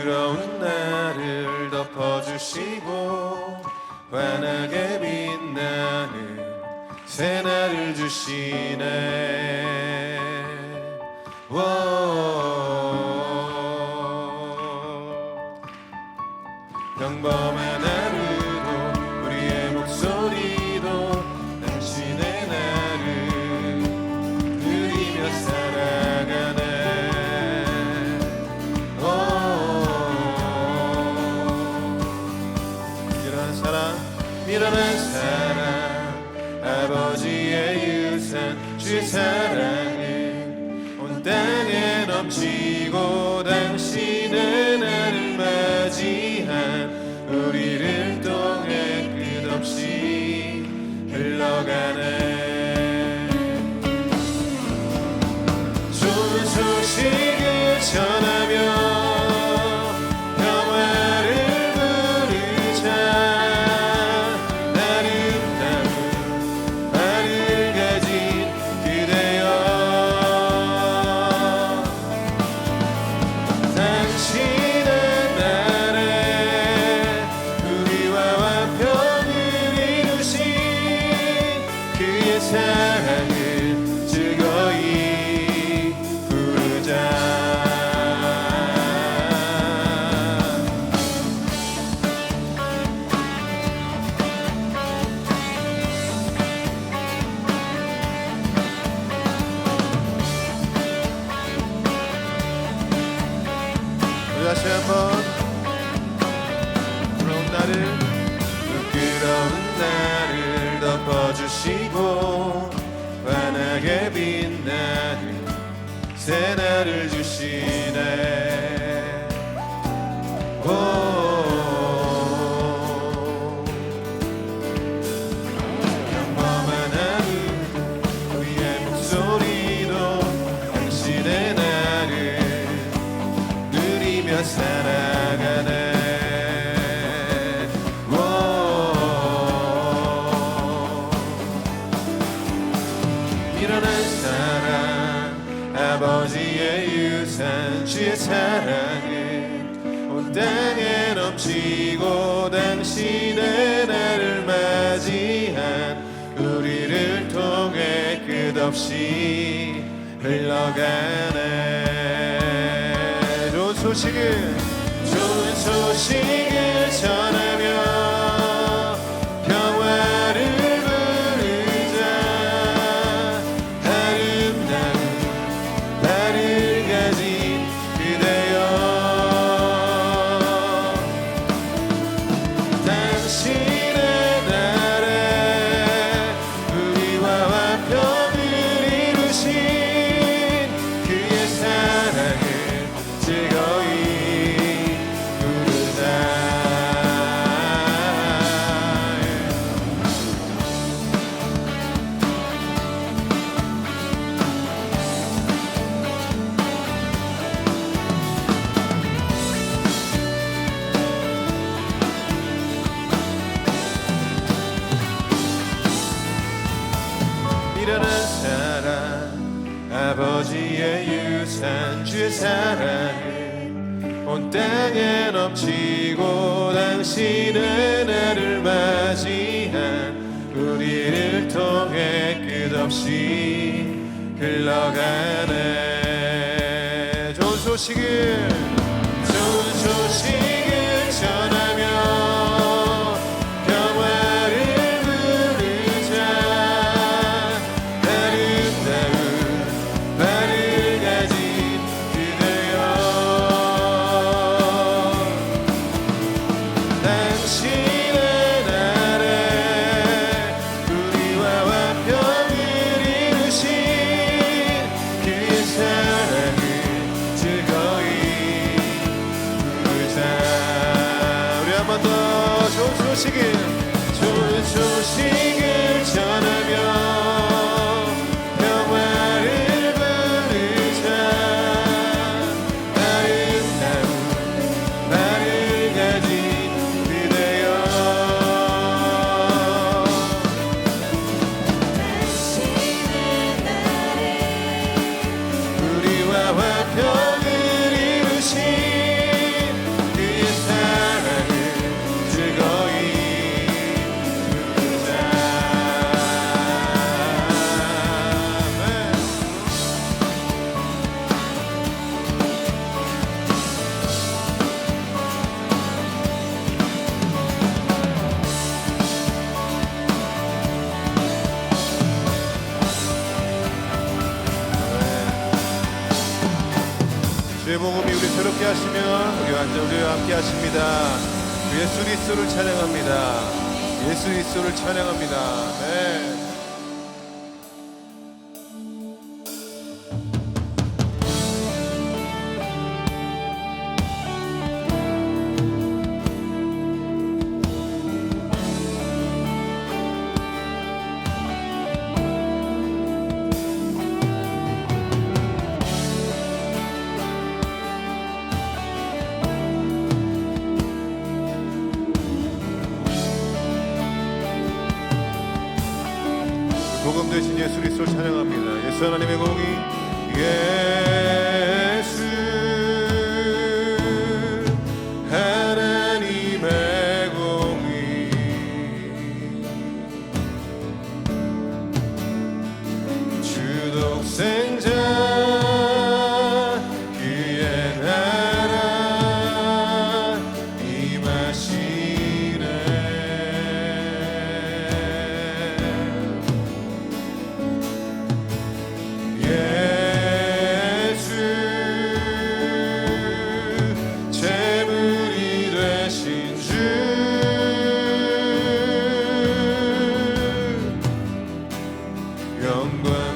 더러운 나를 덮어주시고 환하게 빛나는 새날을 주시네. She 한번 부러운 나를 부끄러운 나를 덮어주시고 환하게 빛나는 새 날을 주시네 오. 끝없이 흘러가네. 좋은 소식은 좋은 소식. 없이 흘러가네. 좋은 소식을 좋은 소식. 주의 복음이 우리 새롭게 하시며 우리 완전 우리와 함께 하십니다. 주 예수 그리스도를 찬양합니다. 예수 그리스도를 찬양합니다. 네. 예수 그리스도를 찬양합니다. 예수 하나님의 공이 하나님의 공이 주 독생 让关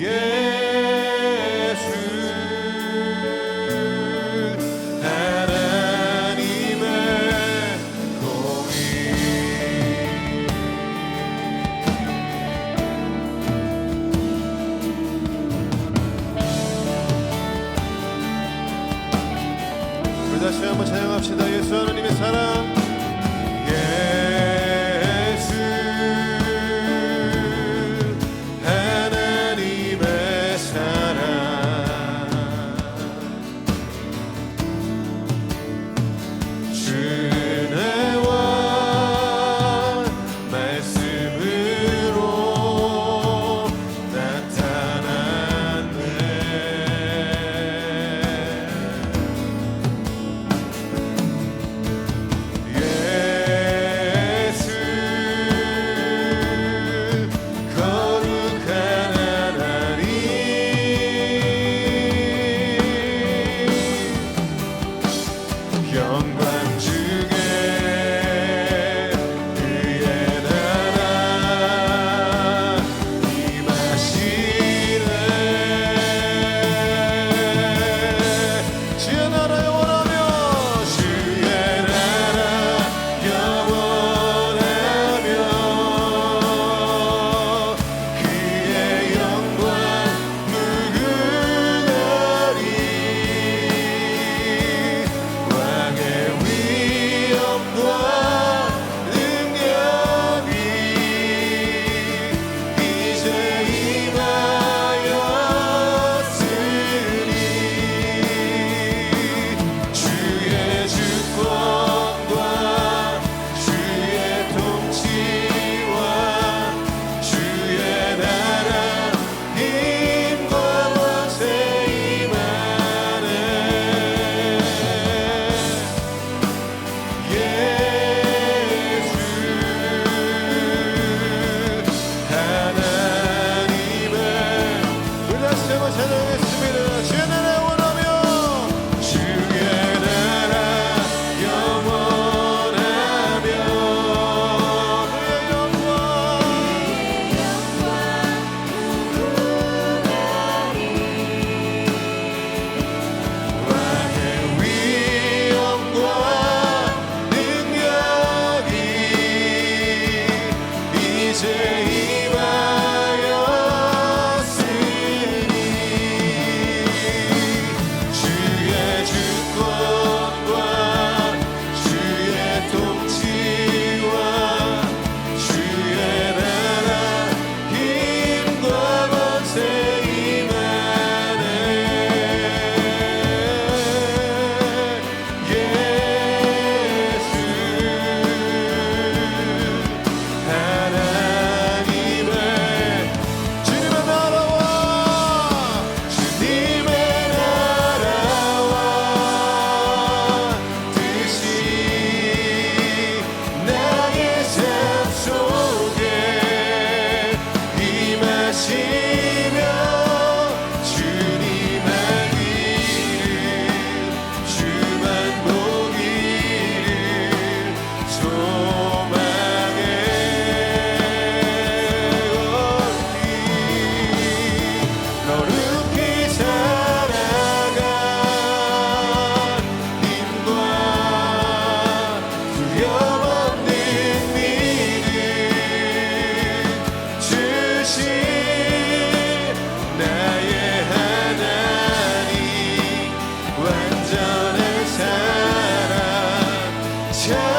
예 shine.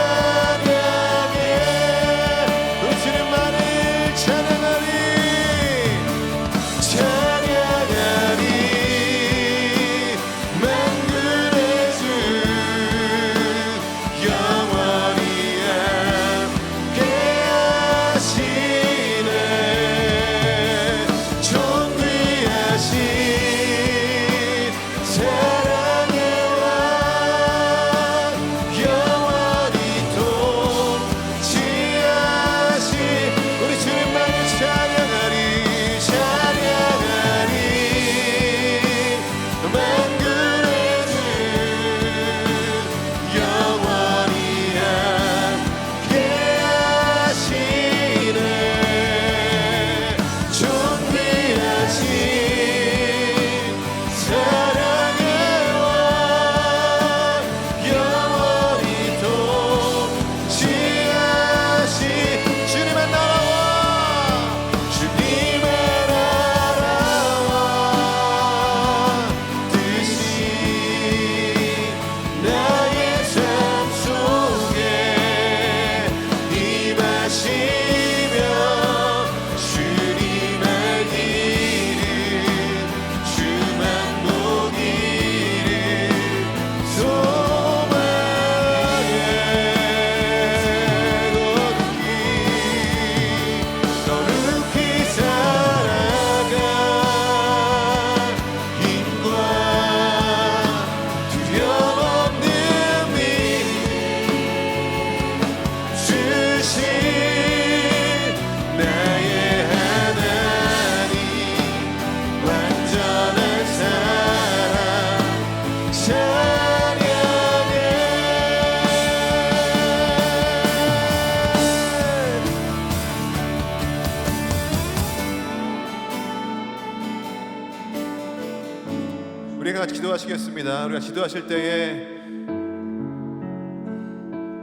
우리가 같이 기도하시겠습니다. 우리가 기도하실 때에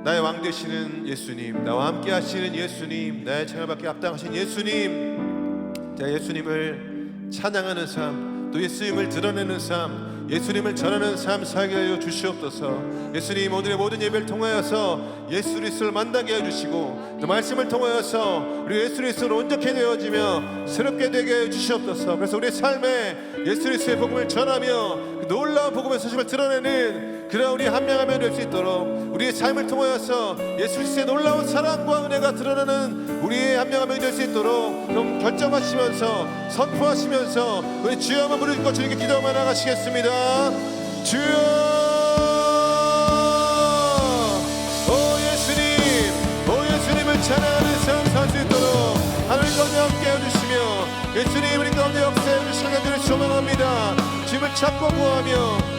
나의 왕 되시는 예수님, 나와 함께 하시는 예수님, 나의 찬양받게 합당하신 예수님, 자 예수님을 찬양하는 삶, 또 예수님을 드러내는 삶, 예수님을 전하는 삶 살게 하여 주시옵소서. 예수님 오늘의 모든 예배를 통하여서 예수 그리스도를 만나게 해 주시고 또 말씀을 통하여서 우리 예수 그리스도로 온전케 되어지며 새롭게 되게 해 주시옵소서. 그래서 우리 삶에 예수 그리스도의 복음을 전하며 그 놀라운 복음의 소식을 드러내는 그런 우리 한 명 한 명 될 수 있도록 우리의 삶을 통하여서 예수 그리스도의 놀라운 사랑과 은혜가 드러나는 우리의 한 명 한 명 될 수 있도록 좀 결정하시면서 선포하시면서 우리 주여 한번 부르짖고 주님께 기도만 나가시겠습니다. 주여! 오 예수님! 오 예수님을 찬양하는 삶 살 수 있도록 하늘 가운데 함께 해주시며 예수님 우리 가운데 역사해 주시는 것들을 소망합니다. 주님을 찾고 구하며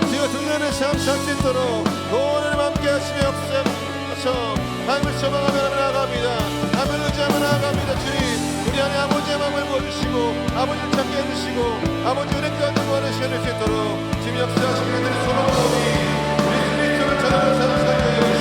하나님의 세상살 수 있도록 하나님 함께 하시며 역사하셔서 밤을 쳐박하며 나아갑니다. 밤을 의지하며 나아갑니다. 주님 우리 안에 아버지의 마음을 보여주시고 아버지를 찾게 해주시고 아버지 은혜 가운데 구하는 시간을 수 있도록 지금 역사하시는 하나님의 소망을 우리 스피릿을 전하는 사람 살게 해주시고